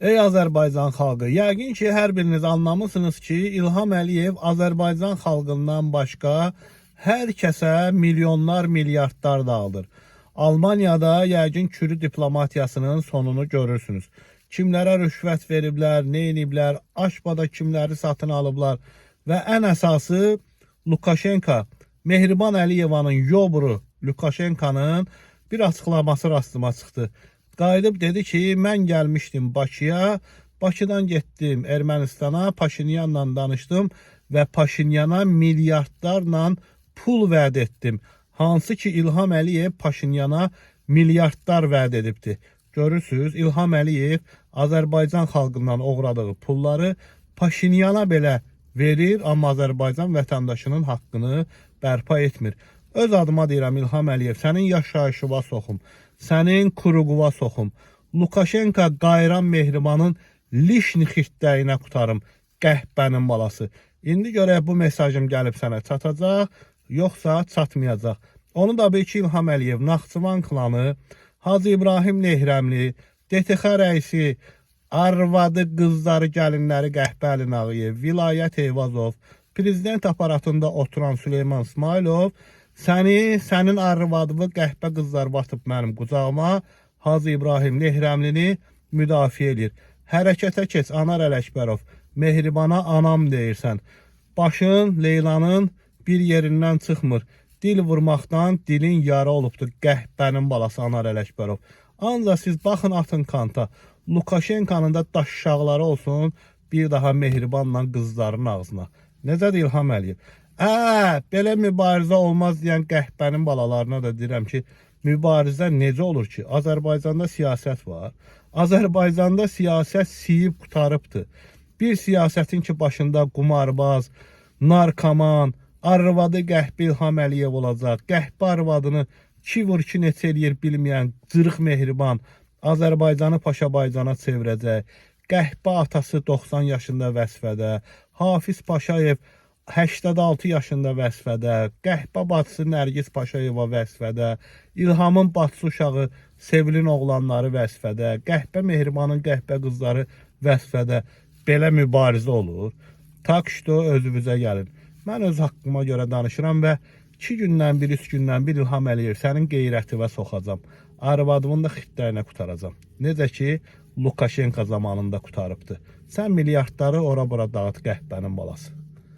Ey Azərbaycan xalqı, yəqin ki, hər biriniz anlamısınız ki, İlham Əliyev Azərbaycan xalqından başqa hər kəsə milyonlar, milyardlar dağıdır. Almaniyada yəqin kürü diplomatiyasının sonunu görürsünüz. Kimlərə rüşvət veriblər, nə ediblər, aşbada kimləri satın alıblar və ən əsası Lukashenko, Mehriban Əliyevanın yobru Lukashenkonun bir açıqlaması rastıma çıxdı. Qayıdıb dedi ki, mən gəlmişdim Bakıya, Bakıdan getdim Ermənistana, Paşinyanla danışdım və Paşinyana milyardlarla pul vəd etdim. Hansı ki İlham Əliyev Paşinyana milyardlar vəd edibdi. Görürsüz, İlham Əliyev Azərbaycan xalqından oğradığı pulları Paşinyana belə verir, amma Azərbaycan vətəndaşının haqqını bərpa etmir. Öz adıma deyirəm İlham Əliyev, sənin yaşayışıva soxum, sənin kuruquva soxum. Lukashenko qayran mehribanın lişni xirtdəyinə qutarım, qəhbənin balası. İndi görək bu mesajım gəlib sənə çatacaq, yoxsa çatmayacaq. Onu da bil ki, İlham Əliyev, Naxçıvan klanı, Hacı İbrahim Nehrəmli, DTX rəisi, arvadı, qızları, gəlinləri Qəhbəli Nağıyev, Vilayət Eyvazov, prezident aparatında oturan Süleyman İsmailov, səni, sənin arvadını qəhbə qızlar batıb mənim qucağıma, Hacı İbrahim Nehrəmlini müdafiə edir. Hərəkətə keç, Anar Ələkbərov, Mehribana anam deyirsən. Başın Leylanın bir yerindən çıxmır. Dil vurmaqdan dilin yara olubdur. Qəhbənin balası Anar Ələkbərov. Ancaq siz baxın atın kanta. Lukashenkonun da daş uşaqları olsun, bir daha mehribanla qızların ağzına. Necədir İlham Əliyev? Ə, belə mübarizə olmaz deyən qəhbənin balalarına da deyirəm ki, mübarizə necə olur ki? Azərbaycanda siyasət var. Azərbaycanda siyasət siyib qutarıbdır. Bir siyasətin ki başında qumarbaz, narkoman, arvadı qəhbi İlham Əliyev olacaq. Qəhbi arvadını ki vur ki neçə eləyir bilməyən cırıq mehriban Azərbaycanı Paşabaycana çevirəcək. Qəhbi atası 90 yaşında vəzifədə, Hafiz Paşayev 86 yaşında vəzifədə, Qəhbə bacısı Nərgiz Paşayeva vəzifədə, İlhamın bacısı uşağı Sevilin oğlanları vəzifədə, Qəhbə Mehribanın qəhbə qızları vəzifədə belə mübarizə olur. Tak şdo özünüzə gəlin. Mən öz haqqıma görə danışıram və 2 gündən bir, 3 gündən bir İlham Əliyev sənin qeyrətivə soxacam. Arvadımın da xitlərinə qutaracam. Necə ki Lukashenko zamanında qutarıbdı. Sən milyardları ora bura dağıt qəhbənin balası.